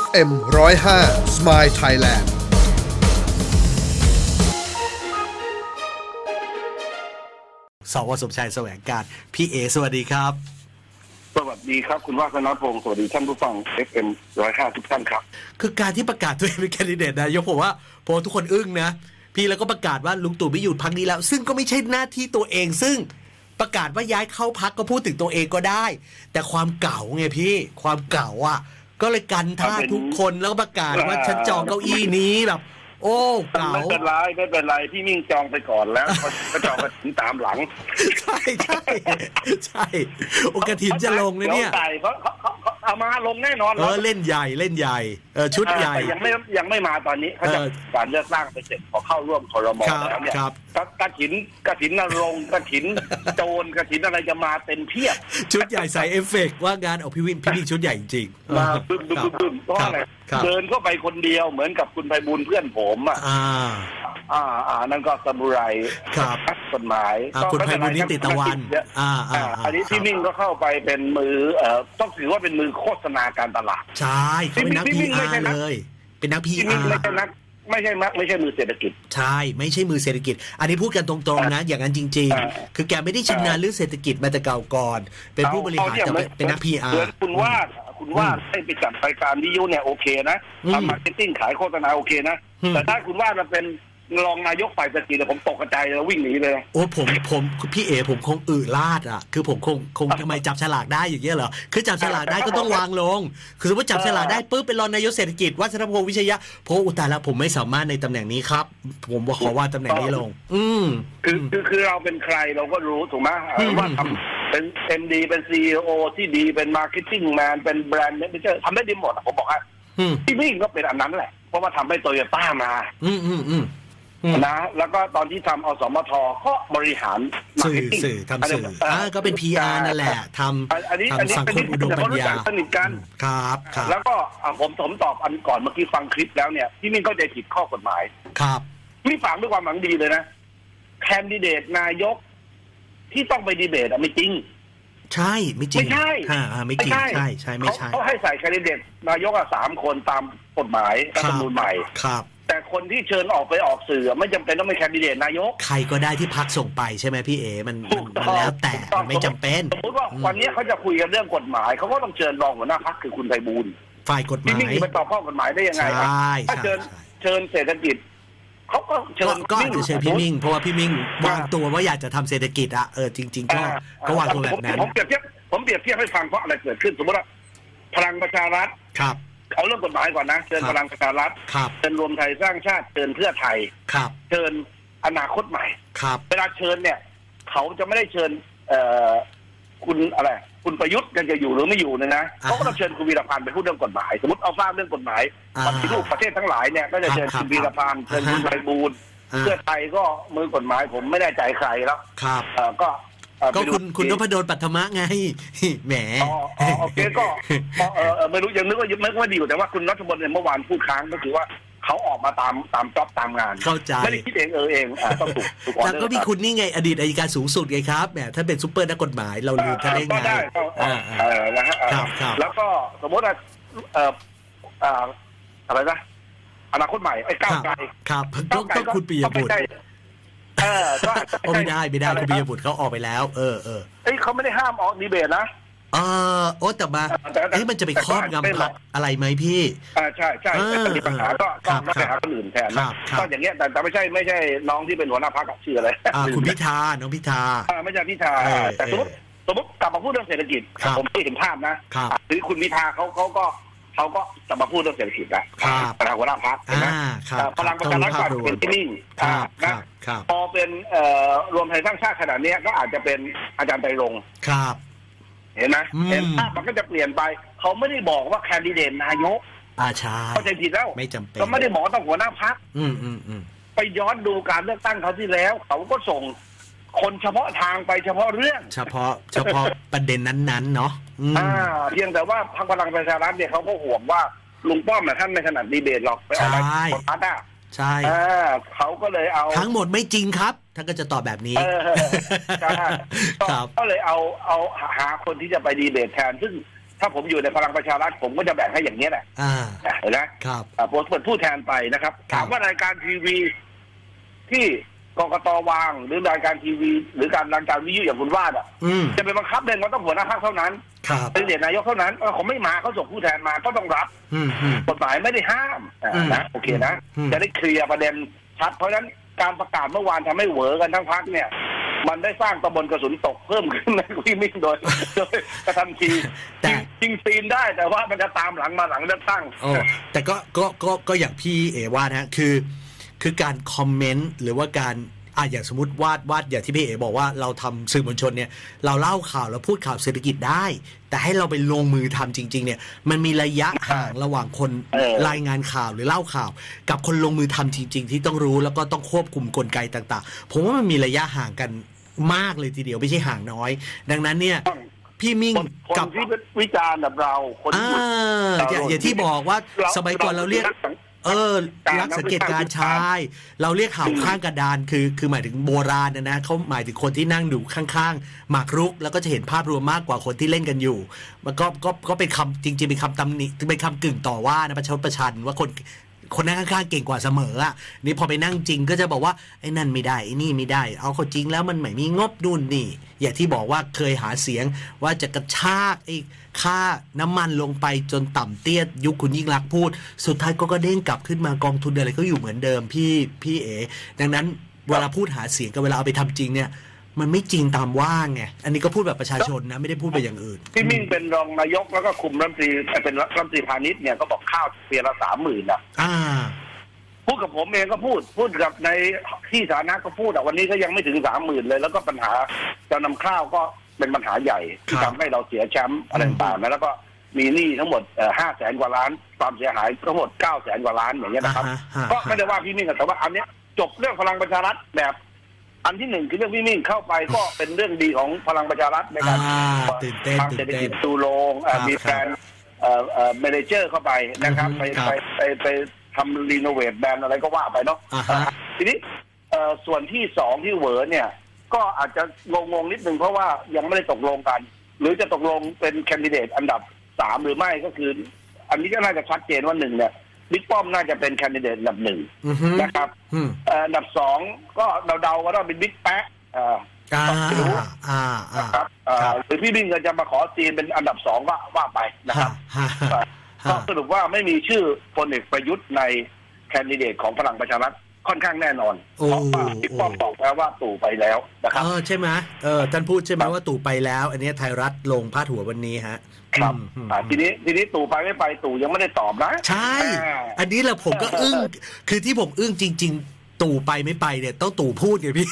FM 105 Smile Thailand สวสมชายแสวงการ พี่เอ สวัสดีครับ สวัสดีครับ คุณว่าคณะพงศ์สวัสดีท่านผู้ฟัง FM ร้อยห้าทุกท่านครับ คือการที่ประกาศตัวเองเป็นแคนดิเดตนายกผมว่าพอทุกคนอึ้งนะ พี่แล้วก็ประกาศว่าลุงตู่ไม่อยู่พักนี้แล้ว ซึ่งก็ไม่ใช่หน้าที่ตัวเอง ซึ่งประกาศว่าย้ายเข้าพักก็พูดถึงตัวเองก็ได้ แต่ความเก่าไงพี่ ความเก่าอะ ก็เลยกันท่าเอาเป็นทุกคนแล้วก็ประกาศว่าฉันจองเก้าอี้นี้แบบ โอ้เก่าไม่เป็นไรไม่เป็นไรพี่มิ่งจองไปก่อนแล้วก็จองไปถึงตามหลัง ใช่ใช่ใช่โอกระถินจะลงเลยเนี่ยดี๋วไก่เขาเขาเขาเขา เอามาลงแน่นอนเออเล่นใหญ่เล่นใหญ่เออชุดใหญ่แต่ยังไม่ยังไม่มาตอนนี้เขาจะเออการเลือกตั้งไปเสร็จพอเข้าร่วมครมครับแล้วเนี่ยครับกกระถินกระถินนรงค์กระถินโจรกระถินอะไรจะมาเต็มเพียบ ชุดใหญ่ใส่เอฟเฟกต์ว่างานเอาพี่วินพี่วินชุดใหญ่จริงๆมาเออบึ้มบึ้มบึ้มบึ้มเพราะครับอะไรครับเดินเข้าไปคนเดียวเหมือนกับคุณไพบูลย์เพื่อนผมอะ อ่าอ่าอ่านั่นก็สมุไรครับนักกฎหมายอ่าก็คุณไพบูลย์นิติตะวันเยอะอ่าอ่าอ่าอันนี้ครับพี่มิ่งก็เข้าไปเป็นมือเอ่อต้องถือว่าเป็นมือโฆษณาการตลาดใช่เขาเป็นนักพี่พีวิ่งไม่อาใช่ร์นักเลย เป็นนักพีพี่อามิ่งไม่ใช่ร์นักไม่ใช่นักไม่ใช่มือเศรษฐกิจ ใช่ ไม่ใช่มือเศรษฐกิจ อันนี้พูดกันตรงๆนะ อย่างนั้นจริงอ่าๆคือแกไม่ได้ชำนาญเรื่องเศรษฐกิจมาแต่เก่าก่อน เป็นผู้บริหารเอแต่เนี่ยเป็นเป็นนักพีอาเหมืร์อนคุณว่าดคุณว่าดให้ไปจัดรายการวิทยุเนี่ยโอเคนะอืมทำมาร์เก็ตติ้งขายโฆษณาโอเคนะอืมแต่ถ้าคุณว่าดมาเป็น รองนายกฝ่ายเศรษฐกิจเนี่ยผมตกกระจายเลยวิ่งหนีเลยโอ้ผมผมพี่เอผมคงอึลาดอะ คือผมคงคงทำไมจับฉลากได้อย่างเงี้ยเหรอคือจับฉลากได้ก็ต้องวางลง คือสมมติจับฉลากได้ปุ๊บเป็นรองนายกเศรษฐกิจวัฒนพงศ์วิชยะโพอุตายแล้วผมไม่สามารถในตำแหน่งนี้ครับ ผมขอว่าตำแหน่งนี้ลง อืม คือคือคือเราเป็นใครเราก็รู้ถูกไหมอืมว่าทำเป็นเอ็มดีเป็นซีอที่ดีเป็นมาร์เก็ตติ้งแมนเป็นแบรนด์เมนเจอร์ทำได้ดีหมดอะผมบอกว่าอืมพี่มิ่งก็เป็นอันนั้นแหละ เพราะว่าทำให้โตโยต้ามา อืมอืมอืมอืม นะ แล้วก็ตอนที่ทำอสมทก็บริหารมาสื่ร์อเก็ตติ้งสื่อทำสื่ออ่าก็เป็น PR นั่นแหละทอันนี้ำอันนี้ทำสังเป็นคมอุดมปัญญาแต่เขารู้จักสนิทกัน ครับครับแล้วก็อะผมผมตอบอันก่อนเมื่อกี้ฟังคลิปแล้วเนี่ยพี่มิ่งเข้าใจผิดข้อกฎหมาย ครับพี่ฝากด้วยความหวังดีเลยนะแคนดิเดตนายกที่ต้องไปดีเบตอะไม่จริง ใช่ไม่จริงไม่ใช่อ่าอ่าไม่จริงใช่ใช่ไม่ใช่เขาเขาให้ใส่แคนดิเดตนายกอะสามคนตามกฎหมายรัฐธรรมนูญใหม่ ครับ แต่คนที่เชิญออกไปออกสื่อไม่จำเป็นต้องเป็นแคนดิเดตนายก ใครก็ได้ที่พักส่งไปใช่ไหมพี่เอมันถูมันกต้มัอนงแล้วแต่ถูกต้องมันไม่จำเป็นสมมติว่าอืมวันนี้เขาจะคุยกันเรื่องกฎหมายเขาก็ต้องเชิญรองหัวหน้าพักคือคุณไพบูลย์ฝ่ายกฎหพี่มายมิ่งจะไปตอบข้อกฎหมายได้ยังไงใชครับ่ถ้าใช่เชิญใช่เชิญเศรษฐกิจเขาก็เชิก็ญก็อาจจะเชิญพี่มิ่ง เพราะว่าพี่มิ่งอ่าวางตัวว่าอยากจะทำเศรษฐกิจอะเออจริง ๆ ก็อ่าก็วางตัวแบบนั้นผมผมเปรียบเทียบผมเปรียบเทียบให้ฟังเพราะอะไรเกิดขึ้น สมมติว่าพลังประชารัฐ ครับ เอาเรื่องกฎหมายก่อนนะ เชิญครับ พลังประชารัฐครับ เชิญรวมไทยสร้างชาติเชิญเพื่อไทย ครับ เชิญอนาคตใหม่ ครับ เวลาเชิญเนี่ย เขาจะไม่ได้เชิญ เอ่อคุณอะไร คุณประยุทธ์กันจะอยู่หรือไม่อยู่เนี่ยนะเขาก็ต้องเชิญคุณวีรพันธ์ไปพูดเรื่องกฎหมาย สมมติเอาทราบเรื่องกฎหมายอ่าปฏิรูปประเทศทั้งหลายเนี่ยก็จะเชิญครับคุณวีรพันธ์เชิญคุณอ่าฮะ ไพบูลย์อ่าเพื่อไทยก็มือกฎหมายผมไม่แน่ใจใครแล้วครับ เอ่อก็เอ่อ ก็ไปดูคุณคุณนที่พดลปัทมะไงแหมอ๋ออ๋อโอเคก็ก็เออเออไม่รู้ยังนึกว่ายังนึกว่าดีอยู่แต่ว่าคุณรัฐบลเนี่ยเมื่อวานพูดค้างก็คือว่าเขาออกมาตามตามจ็อบตามงาน เข้าใจไม่ได้คิดเองเออเองอ่าต้องถูกถูกออแล้วเดอร์ก็มีคุณนี่ไงอดีตอัยการสูงสุดไงครับแหมถ้าเป็นซูเปอร์นักกฎหมายเราลืมท่านได้ก็ไงได้ก็อ่าเออนะฮะเออครับครับแล้วก็สมมติว่าเอ่ออ่าอะไรนะอนาคตใหม่ไอ้ก้าวไกลครับก็ก็คุณปิยบุตรก็ไม่ใช่ เออก็โอ้ไม่ได้ไม่ได้คุณปิยบุตรเขาออกไปแล้ว เออเออเอ้ยเขาไม่ได้ห้ามออกดีเบตนะเออโอ้แต่มาแต่แต่เอ๊ะมันจะไปครอบแต่ก็อาจจะไม่งำหรพัอกกอะไรไหมพี่อ่าใช่ใช่เออแต่มีปัญหาก็ครัก็บก็ไปหาคนอื่นแทนครันะบครับก็อย่างเงี้ยแต่แต่ไม่ใช่ไม่ใช่น้องที่เป็นหัวหน้าพักชื่ออะไรอ่าคุณพิธาน้องพิธาอ่าไม่ใช่พิธาเออแต่สมมติสมมติกลับมาพูดเรื่องเศรษฐกิจครับผมไม่เห็นภาพนะครับหรือคุณพิธาเขาเขาก็ เขาก็จะมาพูดเรื่องเศรษฐกิจนะครับประธานหัวหน้าพักใช่ไหมอ่าครับอ่าพลังประชารัฐก็อาจจะเป็นที่นิ่งคอ่ารับครันะบครับพอเป็นเอ่อรวมไทยสร้างชาติขนาดเนี้ยก็อาจจะเป็นอาจารย์ไตรรงค์ครับเห็นไหมอืมเห็นภาพมันก็จะเปลี่ยนไป เขาไม่ได้บอกว่าแคนดิเดตนายกอาชาเข้าใจผิดแล้วไม่จำเป็นเขาไม่ได้บอกว่าต้องหัวหน้าพักอืมอืมอืมไปย้อนดูการเลือกตั้งเขาที่แล้ว เขาก็ส่งคนเฉพาะทางไปเฉพาะเรื่อง เฉพาะเฉพาะประเด็นนั้นๆเนาะ อืม อ่าเพียงแต่ว่าพรรคพลังประชารัฐเนี่ยเขาก็ห่วงว่าลุงป้อมน่ะท่านไม่ถนัดดีเบตหรอกไปเอาอะไรใช่กดพัดอะใช่ อ่าเขาก็เลยเอา ทั้งหมดไม่จริงครับ ท่านก็จะตอบแบบนี้ เออใช่ก็ครับ ก็เลยเอาเอาหาคนที่จะไปดีเบตแทน ซึ่งถ้าผมอยู่ในพลังประชารัฐผมก็จะแบ่งให้อย่างนี้ยแหละอ่า นะเห็นไหมครับ อ่าผมเป็นผู้แทนไปนะครับ ครับ ถามว่ารายการทีวี ที่กกตวาง หรือรายการทีวี หรือการรายการวิทยุอย่างคุณว่าอะอืม จะไปบังคับเดินก็ต้องหัวหน้าพรรคเท่านั้นครับ เป็นเดชนายกเท่านั้นเออเขาไม่มาเขาส่งผู้แทนมาก็ต้องรับอืมอืมกฎหมายไม่ได้ห้ามอ่าอืมนะโอเคนะอืมจะได้เคลียร์ประเด็นชัดเพราะฉะนั้นการประกาศเมื่อวานทำให้เหวอกันทั้งพักเนี่ย มันได้สร้างตะบนกระสุนตกเพิ่มขึ้นในที่มิ่งโดยโดยกระทันทีแต่จริงซีนได้แต่ว่ามันจะตามหลังมาหลังเลือกตั้งโอ้แต่ก็ก็ก็ก็อย่างพี่เอว่านะฮะคือ คือการคอมเมนต์หรือว่าการ อะอย่างสมมติวาดวาดอย่างที่พี่เอบอกว่าเราทำสื่อมวลชนเนี่ยเราเล่าข่าวเราพูดข่าวเศรษฐกิจได้ แต่ให้เราไปลงมือทำจริง ๆ เนี่ย มันมีระยะห่างระหว่างคนเออรายงานข่าวหรือเล่าข่าว กับคนลงมือทำจริง ๆ ที่ต้องรู้แล้วก็ต้องควบคุมกลไกต่าง ๆ ผมว่ามันมีระยะห่างกันมากเลยทีเดียวไม่ใช่ห่างน้อย ดังนั้นเนี่ยพี่มิ่งคนคนกับที่วิจารณ์แบบเราคนอ่าที่อย่าอย่างที่บอกว่าสมัยก่อนเราเรียก เออการรักสังเกตการณ์ชาย เราเรียกข่าวข้างกระดานคือ คือหมายถึงโบราณนะนะเขาหมายถึงคนที่นั่งดูข้างๆหมากรุก แล้วก็จะเห็นภาพรวมมากกว่าคนที่เล่นกันอยู่ มันก็ก็ก็เป็นคำจริง ๆ เป็นคำตำหนิเป็นคำกึ่งต่อว่านะประชดประชันว่าคน คนนั่งข้างๆเก่งกว่าเสมออะนี่พอไปนั่งจริงก็จะบอกว่าไอ้นั่นไม่ได้ไอ้นี่ไม่ได้ เอาเขาจริงแล้วมันไม่มีงบดุนนี่ อย่างที่บอกว่าเคยหาเสียงว่าจะกระชากไอ้ค่าน้ำมันลงไปจนต่ำเตี้ยยุคคุณยิ่งรักพูด สุดท้ายก็กระเด้งกลับขึ้นมากองทุนอะไรก็อยู่เหมือนเดิมพี่พี่เอ๋ดังนั้นเวลาพูดหาเสียงกับเวลาเอาไปทำจริงเนี่ย มันไม่จริงตามว่าไง อันนี้ก็พูดแบบประชาชนนะ ไม่ได้พูดไปอย่างอื่น พี่มิ่งเป็นรองนายกแล้วก็คุมรัฐมนตรีเป็นรัฐมนตรีพาณิชย์เนี่ยก็บอกข้าวเปียละสามหมื่นอะอ่าพูดกับผมเองก็พูดพูดกับในที่สาธารณะก็พูดอะวันนี้ก็ยังไม่ถึงสามหมื่นเลย แล้วก็ปัญหาจะนำข้าวก็เป็นปัญหาใหญ่ที่ครับทำให้เราเสียแชมป์อะไรต่างๆนะแล้วก็มีหนี้ทั้งหมดห้าแสนกว่าล้าน ความเสียหายทั้งหมดเก้าแสนกว่าล้านอย่างเงี้ยนะครับอ่าฮะก็ไม่ได้ว่าพี่มิ่งอะแต่ว่าอันเนี้ยจบเรื่องพลังประชารัฐแบบ อันที่หนึ่งคือเรื่องพี่มิ่งเข้าไปก็เป็นเรื่องดีของพลังประชารัฐในการอ่าตื่นเต้นทางเศรษฐกิจตื่นเต้นตูโรงเอ่อครับมีแฟนเอ่อเอ่อเมเนเจอร์เข้าไปนะครับ อือฮึไปครับไปไปไปทำรีโนเวทแบรนด์อะไรก็ว่าไปเนาะอ่าฮะ ทีนี้เอ่อส่วนที่สองที่เหวอเนี่ย ก็อาจจะงงงๆนิดนึงเพราะว่ายังไม่ได้ตกลงกัน หรือจะตกลงเป็นแคนดิเดตอันดับสามหรือไม่ก็คือ อันนี้ก็น่าจะชัดเจนว่าหนึ่งเนี่ย บิ๊กป้อมน่าจะเป็นแคนดิเดตอันดับหนึ่งอือฮึนะครับอืมเอ่ออันดับสองก็เดาๆว่าต้องเป็นบิ๊กแป๊ะเอ่อ อ่าไม่รู้อ่าอ่า นะครับเอ่อครับ หรือพี่บิ๊กจะมาขอซีนเป็นอันดับสองก็ว่าไปนะครับฮะฮะก็ฮะ สรุปว่าไม่มีชื่อพลเอกประยุทธ์ในแคนดิเดตของพลังประชารัฐ ค่อนข้างแน่นอน โอ้ เพราะว่าพี่ป้อมบอกแล้วว่าตู่ไปแล้วนะครับ เออใช่ไหมเออท่านพูดใช่ไหมว่าตู่ไปแล้ว อันนี้ไทยรัฐลงพาดหัววันนี้ฮะครับอืมอืมอ่าทีนี้ทีนี้ตู่ไปไม่ไปตู่ยังไม่ได้ตอบนะใช่ อ่า อันนี้แหละผมก็อึ้ง คือที่ผมอึ้งจริง ๆ ตู่ไปไม่ไปเนี่ยต้องตู่พูดไงพี่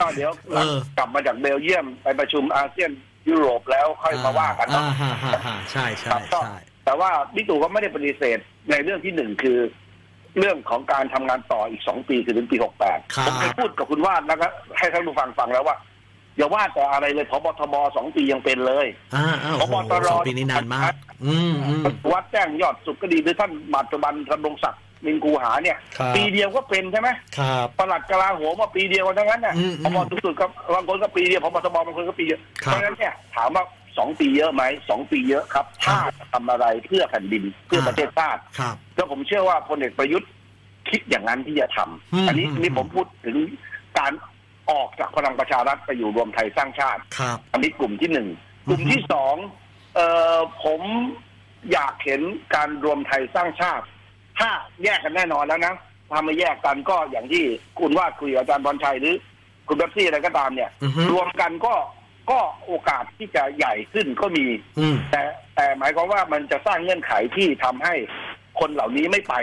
ก็เดี๋ยวเออ กลับมาจากเบลเยียมไปประชุมอาเซียนยุโรปแล้วค่อยมาว่ากันเนาะอ่าฮะฮะฮะใช่คใช่รับก็ใช่แต่ว่าบิ๊กตู่ก็ไม่ได้ปฏิเสธในเรื่องที่หนึ่งคือ เรื่องของการทำงานต่ออีกสองปีคือถึงปีหกแปดครับผมเคยพูดกับคุณวาดแล้วก็ให้ท่านผู้ฟังฟังแล้วว่าอย่าว่าแต่อะไรเลยพบทบสองปียังเป็นเลยอ่าอ้าวพโอ้บโหตรสองปีนี้นานมากอืมอืมวัดแจ้งยอดสุขก็ดีหรือท่านปัจจุบันธนงศักดิ์มินกูหาเนี่ยครับปีเดียวก็เป็นใช่ไหมครับปลัดกลาโหมมาปีเดียวกันทั้งนั้นน่ะอืมพอืมบสูงสุดก็บางคนก็ปีเดียวพบทบบางคนก็ปีเดียวครับเพราะฉะนั้นเนี่ยถามว่า สองปีเยอะไหมสองปีเยอะครับ ถ้าทำอะไรเพื่อแผ่นดินเพื่อประเทศชาติครับแล้วผมเชื่อว่าพลเอกประยุทธ์คิดอย่างนั้นที่จะทำอืมอันนี้อืมนี่ผมพูดถึงการออกจากพลังประชารัฐไปอยู่รวมไทยสร้างชาติครับอันนี้กลุ่มที่หนึ่งกลุ่มอือฮึที่สองเอ่อผมอยากเห็นการรวมไทยสร้างชาติ ถ้าแยกกันแน่นอนแล้วนะถ้าไม่แยกกันก็อย่างที่คุณว่าคุยกับอาจารย์บอลชัยหรือ คุณเบบซี่อะไรก็ตามเนี่ยอือฮึรวมกันก็ ก็โอกาสที่จะใหญ่ขึ้นก็มี อืม แต่แต่หมายความว่ามันจะสร้างเงื่อนไขที่ทำให้คนเหล่านี้ไม่ไป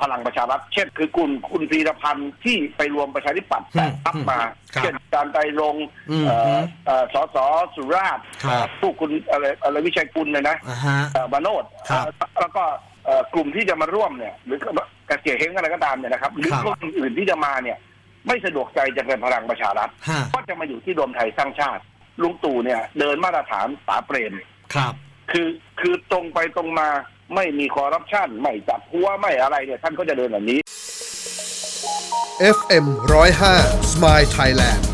พลังประชารัฐเช่น คือกลุ่มคุณพีรพันธ์ที่ไปรวมประชาธิปัตย์อืมแต่ทับมา ครับเช่นการไตรรงค์อืมเอ่ออืมเอ่อสสสุราษฎร์ครับ ผู้คุณอะไรอะไรวิชัยกุลเนี่ยนะ อ่าฮะ เอ่อมาโนดครับแล้วก็เอ่อกลุ่มที่จะมาร่วมเนี่ย หรือกระเจียเฮงอะไรก็ตามเนี่ยนะครับหรือครับ กลุ่มอื่นที่จะมาเนี่ย ไม่สะดวกใจจะเป็นพลังประชารัฐฮะก็จะมาอยู่ที่รวมไทยสร้างชาติ ลุงตู่เนี่ย เดินมาตรฐานป๋าเปรมครับ คือคือตรงไปตรงมาไม่มีคอร์รัปชันไม่จับหัวไม่อะไรเนี่ยท่านก็จะเดินแบบนี้ FM 105 Smile Thailand